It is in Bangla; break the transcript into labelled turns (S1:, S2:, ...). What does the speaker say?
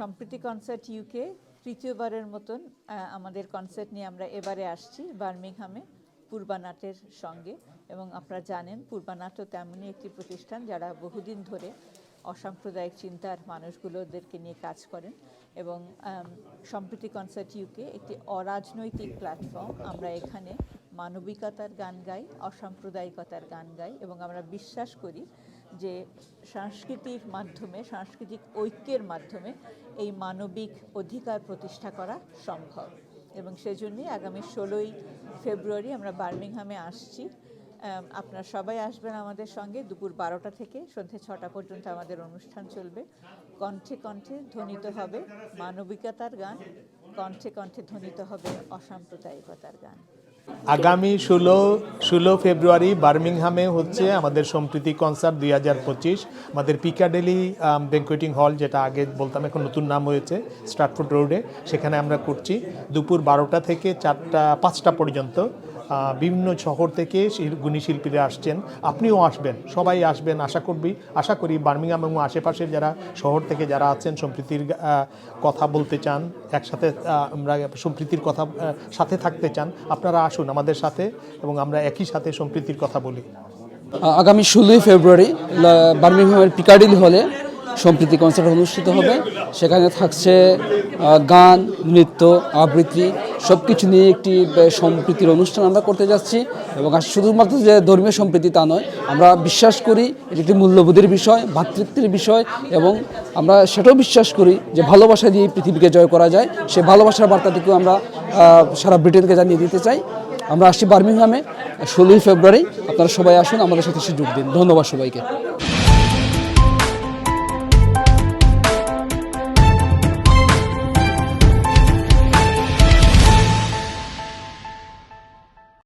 S1: সম্প্রীতি কনসার্ট ইউকে তৃতীয়বারের মতন আমাদের কনসার্ট নিয়ে আমরা এবারে আসছি বার্মিংহামে, পূর্বানাটের সঙ্গে। এবং আপনারা জানেন পূর্বানাটও তেমনই একটি প্রতিষ্ঠান যারা বহুদিন ধরে অসাম্প্রদায়িক চিন্তার মানুষগুলোদেরকে নিয়ে কাজ করেন। এবং সম্প্রীতি কনসার্ট ইউকে একটি অরাজনৈতিক প্ল্যাটফর্ম আমরা এখানে মানবিকতার গান গাই, অসাম্প্রদায়িকতার গান গাই এবং আমরা বিশ্বাস করি যে সংস্কৃতির মাধ্যমে, সাংস্কৃতিক ঐক্যের মাধ্যমে এই মানবিক অধিকার প্রতিষ্ঠা করা সম্ভব। এবং সেজন্যই আগামী ষোলোই ফেব্রুয়ারি আমরা বার্মিংহামে আসছি। আপনারা সবাই আসবেন আমাদের সঙ্গে দুপুর বারোটা থেকে সন্ধ্যে ছটা পর্যন্ত আমাদের অনুষ্ঠান চলবে। কণ্ঠে কণ্ঠে ধ্বনিত হবে মানবিকতার গান, কণ্ঠে কণ্ঠে ধ্বনিত হবে অসাম্প্রদায়িকতার গান।
S2: আগামী ষোলো ষোলো ফেব্রুয়ারি বার্মিংহামে হচ্ছে আমাদের সম্প্রীতি কনসার্ট দুই হাজার পঁচিশ। আমাদের পিকাডেলি ব্যাঙ্কুয়েটিং হল যেটা আগে বলতাম এখন নতুন নাম হয়েছে স্টার্টফুড রোডে সেখানে আমরা করছি। দুপুর বারোটা থেকে চারটা, পাঁচটা পর্যন্ত। বিভিন্ন শহর থেকে গুণী শিল্পীরা আসছেন। আপনিও আসবেন, সবাই আসবেন, আশা করবি, আশা করি বার্মিংহাম এবং আশেপাশের যারা শহর থেকে যারা আছেন, সম্প্রীতির কথা বলতে চান, একসাথে আমরা সম্প্রীতির কথা সাথে থাকতে চান, আপনারা আসুন আমাদের সাথে এবং আমরা একই সাথে সম্প্রীতির কথা বলি।
S3: আগামী ষোলোই ফেব্রুয়ারি বার্মিংহামের পিকাডিল হলে সম্প্রীতি কনসার্ট অনুষ্ঠিত হবে। সেখানে থাকছে গান, নৃত্য, আবৃত্তি সব কিছু নিয়ে একটি সম্প্রীতির অনুষ্ঠান আমরা করতে যাচ্ছি। এবং শুধুমাত্র যে ধর্মীয় সম্প্রীতি তা নয়, আমরা বিশ্বাস করি এটি একটি মূল্যবোধের বিষয়, ভাতৃত্বের বিষয় এবং আমরা সেটাও বিশ্বাস করি যে ভালোবাসা দিয়ে পৃথিবীকে জয় করা যায়। সে ভালোবাসার বার্তাটিকেও আমরা সারা ব্রিটেনকে জানিয়ে দিতে চাই। আমরা আসছি বার্মিংহামে, ষোলোই ফেব্রুয়ারি। আপনারা সবাই আসুন, আমাদের সাথে এসে যোগ দিন। ধন্যবাদ সবাইকে।